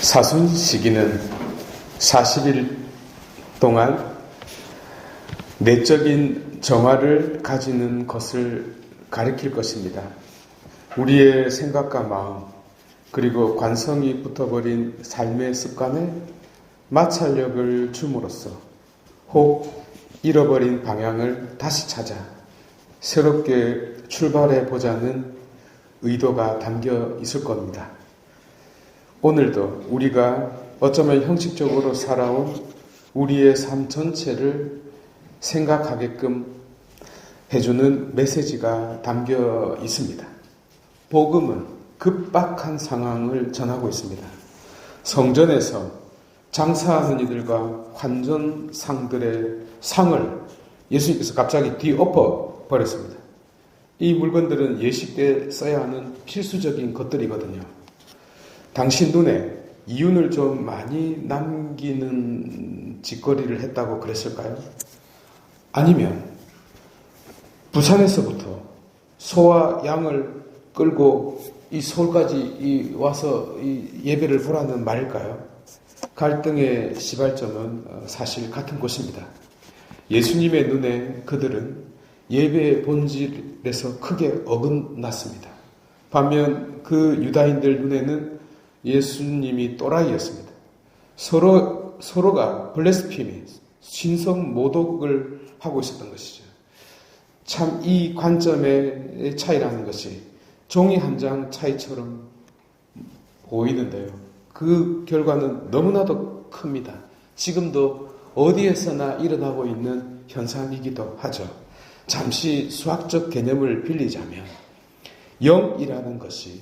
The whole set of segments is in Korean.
사순 시기는 40일 동안 내적인 정화를 가지는 것을 가리킬 것입니다. 우리의 생각과 마음, 그리고 관성이 붙어버린 삶의 습관에 마찰력을 줌으로써 혹 잃어버린 방향을 다시 찾아 새롭게 출발해 보자는 의도가 담겨 있을 겁니다. 오늘도 우리가 어쩌면 형식적으로 살아온 우리의 삶 전체를 생각하게끔 해주는 메시지가 담겨 있습니다. 복음은 급박한 상황을 전하고 있습니다. 성전에서 장사하는 이들과 환전상들의 상을 예수님께서 갑자기 뒤엎어 버렸습니다. 이 물건들은 예식 때 써야 하는 필수적인 것들이거든요. 당신 눈에 이윤을 좀 많이 남기는 짓거리를 했다고 그랬을까요? 아니면 부산에서부터 소와 양을 끌고 이 서울까지 와서 예배를 보라는 말일까요? 갈등의 시발점은 어, 사실 같은 곳입니다. 예수님의 눈에 그들은 예배의 본질에서 크게 어긋났습니다. 반면 그 유다인들 눈에는 예수님이 또라이였습니다. 서로, 서로가 블레스피미, 신성 모독을 하고 있었던 것이죠. 참 이 관점의 차이라는 것이 종이 한 장 차이처럼 보이는데요. 그 결과는 너무나도 큽니다. 지금도 어디에서나 일어나고 있는 현상이기도 하죠. 잠시 수학적 개념을 빌리자면 영이라는 것이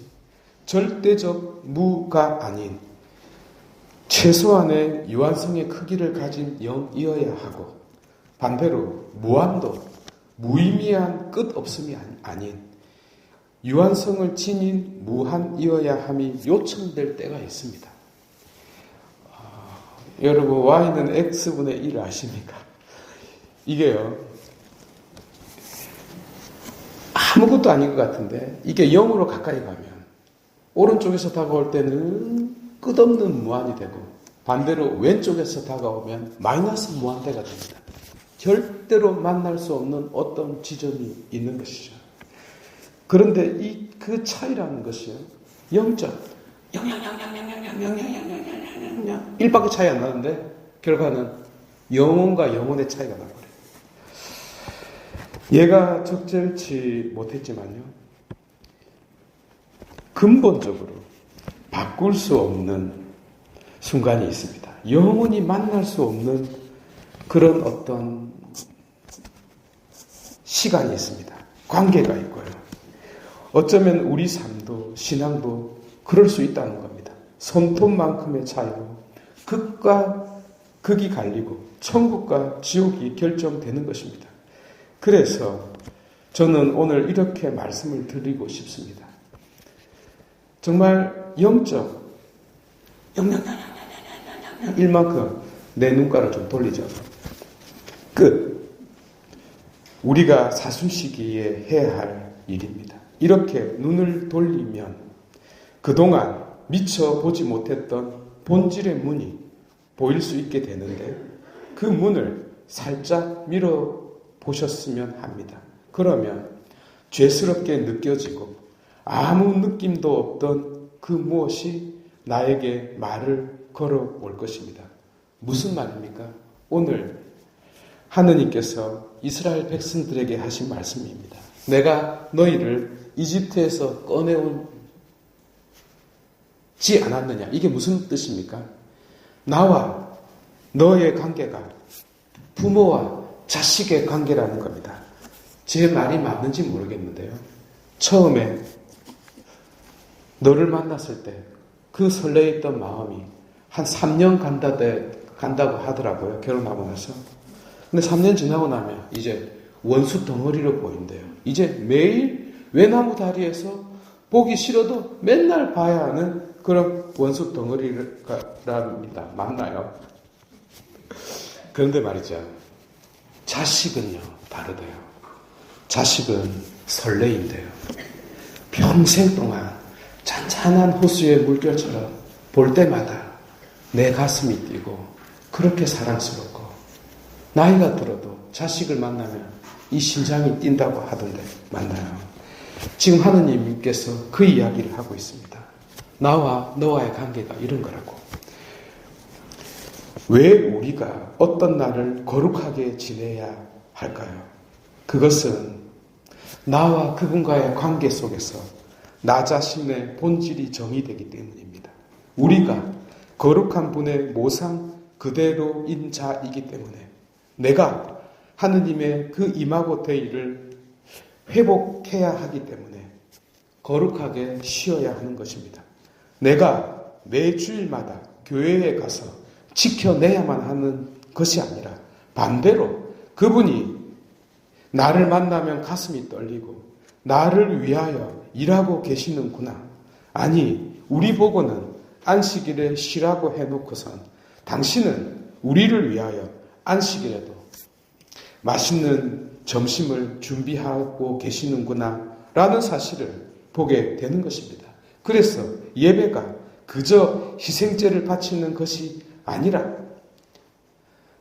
절대적 무가 아닌 최소한의 유한성의 크기를 가진 영이어야 하고 반대로 무한도 무의미한 끝 없음이 아닌 유한성을 지닌 무한이어야 함이 요청될 때가 있습니다. 아, 여러분 y는 x분의 1 아십니까? 이게요 아무것도 아닌 것 같은데 이게 0으로 가까이 가면 오른쪽에서 다가올 때는 끝없는 무한이 되고 반대로 왼쪽에서 다가오면 마이너스 무한대가 됩니다. 절대로 만날 수 없는 어떤 지점이 있는 것이죠. 그런데 이 그 차이라는 것이요. 0점 0.0000000000000 1밖에 차이 안 나는데 결과는 영혼과 영혼의 차이가 나버려요. 얘가 적절치 못했지만요. 근본적으로 바꿀 수 없는 순간이 있습니다. 영원히 만날 수 없는 그런 어떤 시간이 있습니다. 관계가 있고요. 어쩌면 우리 삶도 신앙도 그럴 수 있다는 겁니다. 손톱만큼의 차이로 극과 극이 갈리고 천국과 지옥이 결정되는 것입니다. 그래서 저는 오늘 이렇게 말씀을 드리고 싶습니다. 정말 영적, 영영영영영영영 일만큼 내 눈가를 좀 돌리죠. 끝. 우리가 사순 시기에 해야 할 일입니다. 이렇게 눈을 돌리면 그동안 미처 보지 못했던 본질의 문이 보일 수 있게 되는데 그 문을 살짝 밀어 보셨으면 합니다. 그러면 죄스럽게 느껴지고 아무 느낌도 없던 그 무엇이 나에게 말을 걸어 올 것입니다. 무슨 말입니까? 오늘 하느님께서 이스라엘 백성들에게 하신 말씀입니다. 내가 너희를 이집트에서 꺼내온 지 않았느냐? 이게 무슨 뜻입니까? 나와 너의 관계가 부모와 자식의 관계라는 겁니다. 제 말이 맞는지 모르겠는데요. 처음에 너를 만났을 때 그 설레있던 마음이 한 3년 간다 간다고 하더라고요. 결혼하고 나서. 근데 3년 지나고 나면 이제 원수 덩어리로 보인대요. 이제 매일 외나무 다리에서 보기 싫어도 맨날 봐야 하는 그런 원수 덩어리랍니다. 맞나요? 그런데 말이죠. 자식은요, 다르대요. 자식은 설레인데요. 평생 동안 잔잔한 호수의 물결처럼 볼 때마다 내 가슴이 뛰고 그렇게 사랑스럽고 나이가 들어도 자식을 만나면 이 심장이 뛴다고 하던데 맞나요? 지금 하느님께서 그 이야기를 하고 있습니다. 나와 너와의 관계가 이런 거라고. 왜 우리가 어떤 날을 거룩하게 지내야 할까요? 그것은 나와 그분과의 관계 속에서 나 자신의 본질이 정의되기 때문입니다. 우리가 거룩한 분의 모상 그대로인 자이기 때문에 내가 하느님의 그 임하고 대의를 회복해야 하기 때문에 거룩하게 쉬어야 하는 것입니다. 내가 매 주일마다 교회에 가서 지켜내야만 하는 것이 아니라 반대로 그분이 나를 만나면 가슴이 떨리고 나를 위하여 일하고 계시는구나. 아니, 우리 보고는 안식일에 쉬라고 해놓고선 당신은 우리를 위하여 안식일에도 맛있는 점심을 준비하고 계시는구나. 라는 사실을 보게 되는 것입니다. 그래서 예배가 그저 희생제를 바치는 것이 아니라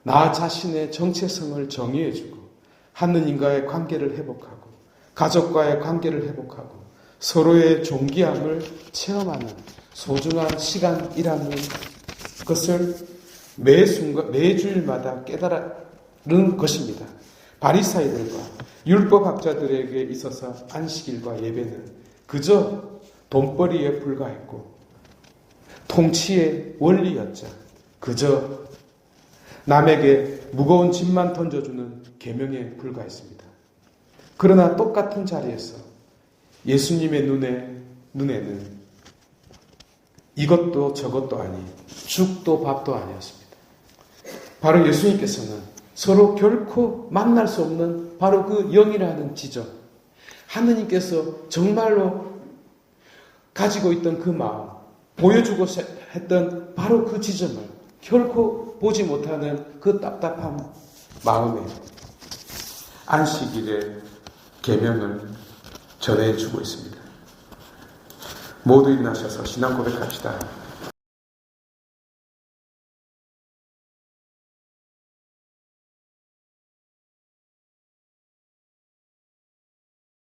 나 자신의 정체성을 정의해주고 하느님과의 관계를 회복하고 가족과의 관계를 회복하고 서로의 존귀함을 체험하는 소중한 시간이라는 것을 매 순간 매 주일마다 깨달은 것입니다. 바리사이들과 율법학자들에게 있어서 안식일과 예배는 그저 돈벌이에 불과했고 통치의 원리였자 그저 남에게 무거운 짐만 던져주는 계명에 불과했습니다. 그러나 똑같은 자리에서 예수님의 눈에 눈에는 이것도 저것도 아닌 죽도 밥도 아니었습니다. 바로 예수님께서는 서로 결코 만날 수 없는 바로 그 영이라는 지점, 하느님께서 정말로 가지고 있던 그 마음, 보여주고 했던 바로 그 지점을 결코 보지 못하는 그 답답한 마음에 안식일의 계명을 전해주고 있습니다. 모두 일어나셔서 신앙 고백합시다.